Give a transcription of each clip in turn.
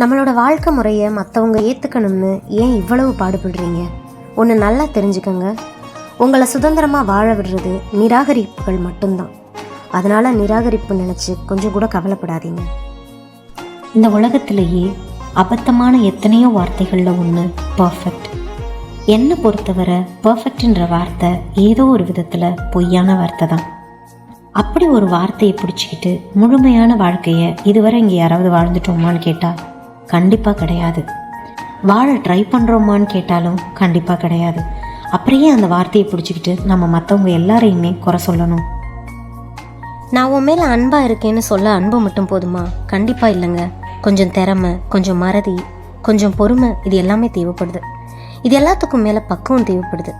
நம்மளோட வாழ்க்கை முறையை மற்றவங்க ஏற்றுக்கணும்னு ஏன் இவ்வளவு பாடுபடுறீங்க? ஒன்று நல்லா தெரிஞ்சுக்கங்க. உங்களை சுதந்திரமாக வாழ விடுறது நிராகரிப்புகள் மட்டும்தான். அதனால் நிராகரிப்பு நினச்சி கொஞ்சம் கூட கவலைப்படாதீங்க. இந்த உலகத்திலேயே அபத்தமான எத்தனையோ வார்த்தைகளில் ஒன்று பர்ஃபெக்ட் என்னை பொறுத்தவரை பர்ஃபெக்ட்ன்ற வார்த்தை ஏதோ ஒரு விதத்தில் பொய்யான வார்த்தை தான் அப்படி ஒரு வார்த்தையை பிடிச்சிக்கிட்டு முழுமையான வாழ்க்கையை இதுவரை இங்கே யாராவது வாழ்ந்துட்டோமான்னு கேட்டால் கண்டிப்பாக கிடையாது. வாழ ட்ரை பண்ணுறோமான்னு கேட்டாலும் கண்டிப்பாக கிடையாது. அப்படியே அந்த வார்த்தையை பிடிச்சிக்கிட்டு நம்ம மற்றவங்க எல்லாரையுமே குறை சொல்லணும். நான் உன் மேலே அன்பாக இருக்கேன்னு சொல்ல அன்பு மட்டும் போதுமா? கண்டிப்பாக இல்லைங்க. கொஞ்சம் திறமை கொஞ்சம் மறதி கொஞ்சம் பொறுமை இது எல்லாமே தேவைப்படுது. இது எல்லாத்துக்கும் மேலே பக்குவம் தேவைப்படுது.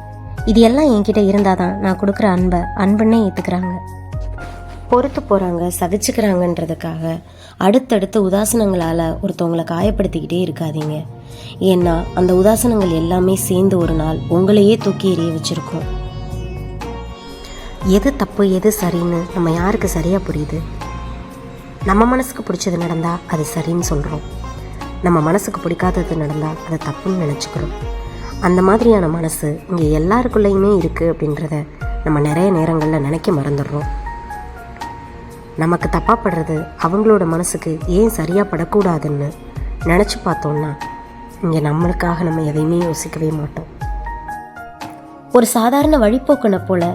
இது எல்லாம் என்கிட்ட இருந்தால் தான் நான் கொடுக்குற அன்பை அன்புன்னே ஏற்றுக்கிறாங்க பொறுத்து போகிறாங்க சகிச்சுக்கிறாங்கன்றதுக்காக அடுத்தடுத்த உதாசனங்களால் ஒருத்தவங்களை காயப்படுத்திக்கிட்டே இருக்காதீங்க. ஏன்னா அந்த உதாசனங்கள் எல்லாமே சேர்ந்து ஒரு நாள் உங்களையே தூக்கி எறிய வச்சுருக்கோம். எது தப்பு எது சரின்னு நம்ம யாருக்கு சரியாக புரியுது? நம்ம மனசுக்கு பிடிச்சது நடந்தால் அது சரின்னு சொல்கிறோம் நம்ம மனசுக்கு பிடிக்காதது நடந்தால் அதை தப்புன்னு நினச்சிக்கிறோம். அந்த மாதிரியான மனசு இங்கே எல்லாருக்குள்ளேயுமே இருக்குது அப்படின்றத நம்ம நிறைய நேரங்களில் நினைக்க மறந்துடுறோம். நமக்கு தப்பாக படுறது அவங்களோட மனசுக்கு ஏன் சரியாக படக்கூடாதுன்னு நினச்சி பார்த்தோம்னா இங்கே நம்மளுக்காக நம்ம எதையுமே யோசிக்கவே மாட்டோம். ஒரு சாதாரண வழிப்போக்கனை போல்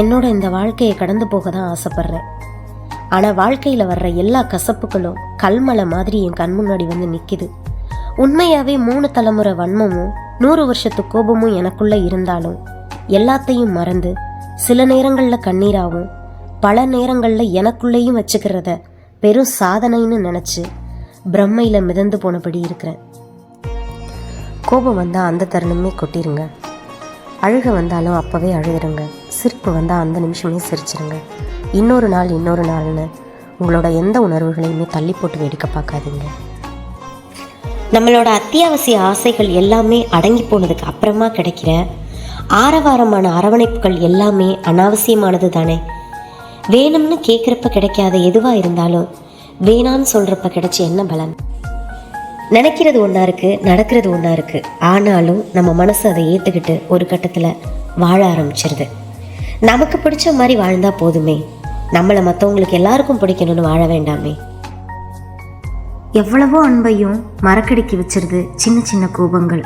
என்னோட இந்த வாழ்க்கையை கடந்து போக தான் ஆசைப்பட்றேன். ஆனால் வாழ்க்கையில் வர்ற எல்லா கசப்புகளும் கல்மலை மாதிரி என் கண் முன்னாடி வந்து நிற்கிது உண்மையாகவே மூணு தலைமுறை வன்மமும் நூறு வருஷத்து கோபமும் எனக்குள்ளே இருந்தாலும் எல்லாத்தையும் மறந்து சில நேரங்களில் கண்ணீராகவும் பல நேரங்களில் எனக்குள்ளேயும் வச்சுக்கிறத பெரும் சாதனைன்னு நினச்சி பிரம்மையில் மிதந்து போனபடி இருக்கிறேன். கோபம் வந்தால் அந்த தருணமே கொட்டிருங்க. அழுக வந்தாலும் அப்போவே அழுதுருங்க. சிரிப்பு வந்தால் அந்த நிமிஷமே சிரிச்சிருங்க. இன்னொரு நாள் இன்னொரு நாள்னு உங்களோட எந்த உணர்வுகளையுமே தள்ளி போட்டு வேடிக்கை பார்க்காதீங்க. நம்மளோட அத்தியாவசிய ஆசைகள் எல்லாமே அடங்கி போனதுக்கு அப்புறமா கிடைக்கிற ஆரவாரமான அரவணைப்புகள் எல்லாமே அனாவசியமானது தானே வேணும்னு கேட்குறப்ப கிடைக்காத எதுவாக இருந்தாலும் வேணான்னு சொல்கிறப்ப கிடைச்ச என்ன பலன்? நினைக்கிறது ஒன்றா இருக்குது நடக்கிறது ஒன்றா இருக்குது ஆனாலும் நம்ம மனசு அதை ஏற்றுக்கிட்டு ஒரு கட்டத்தில் வாழ ஆரம்பிச்சிருது. நமக்கு பிடிச்ச மாதிரி வாழ்ந்தா போதுமே. நம்மளை மற்றவங்களுக்கு எல்லாருக்கும் பிடிக்கணும்னு வாழ வேண்டாமே. எவ்வளவோ அன்பையும் மறக்கடிக்கி வச்சிருது சின்ன சின்ன கோபங்கள்.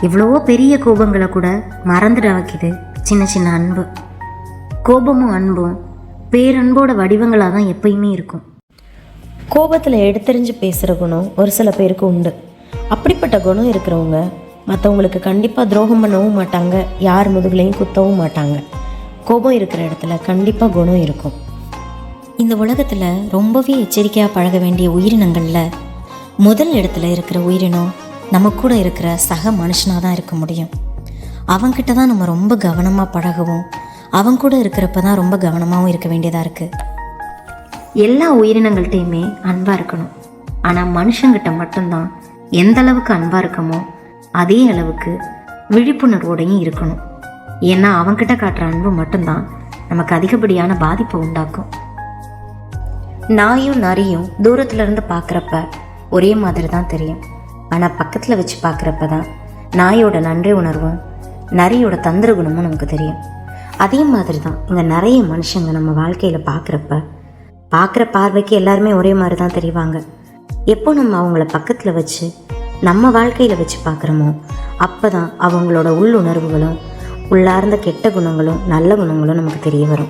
எவ்வளவோ பெரிய கோபங்களை கூட மறந்துட வைக்குது சின்ன சின்ன அன்பு. கோபமும் அன்பும் பேரன்போட வடிவங்களாக தான் எப்பயுமே இருக்கும். கோபத்தில் எடுத்தறிஞ்சு பேசுகிற குணம் ஒரு சில பேருக்கு உண்டு. அப்படிப்பட்ட குணம் இருக்கிறவங்க மற்றவங்களுக்கு கண்டிப்பாக துரோகம் பண்ணவும் மாட்டாங்க யார் முதுகுலையும் குத்தவும் மாட்டாங்க. கோபம் இருக்கிற இடத்துல கண்டிப்பாக குணம் இருக்கும். இந்த உலகத்தில் ரொம்பவே எச்சரிக்கையாக பழக வேண்டிய உயிரினங்களில் முதல் இடத்துல இருக்கிற உயிரினம் நம்ம கூட இருக்கிற சக மனுஷனாக தான் இருக்க முடியும். அவங்கிட்ட தான் நம்ம ரொம்ப கவனமாக பழகவும் அவங்க கூட இருக்கிறப்ப தான் ரொம்ப கவனமாகவும் இருக்க வேண்டியதாக இருக்குது எல்லா உயிரினங்கள்கிட்டையுமே அன்பாக இருக்கணும். ஆனால் மனுஷங்கிட்ட மட்டும்தான் எந்த அளவுக்கு அன்பாக இருக்கமோ அதே அளவுக்கு விழிப்புணர்வோடையும் இருக்கணும். ஏன்னா அவங்ககிட்ட காட்டுற அன்பு மட்டும்தான் நமக்கு அதிகப்படியான பாதிப்பை உண்டாக்கும். நாயும் நரியும் தூரத்துல இருந்து பார்க்குறப்ப ஒரே மாதிரி தான் தெரியும். ஆனால் பக்கத்தில் வச்சு பார்க்குறப்ப தான் நாயோட நன்றி உணர்வும் நரியோட தந்திர குணமும் நமக்கு தெரியும். அதே மாதிரி தான் இங்கே நிறைய மனுஷங்க நம்ம வாழ்க்கையில் பார்க்குறப்ப பார்க்குற பார்வைக்கு எல்லாருமே ஒரே மாதிரி தான் தெரிவாங்க. எப்போ நம்ம அவங்கள பக்கத்தில் வச்சு நம்ம வாழ்க்கையில் வச்சு பார்க்குறோமோ அப்போ தான் அவங்களோட உள்ளுணர்வுகளும் உள்ளார்ந்த கெட்ட குணங்களும் நல்ல குணங்களும் நமக்கு தெரிய வரும்.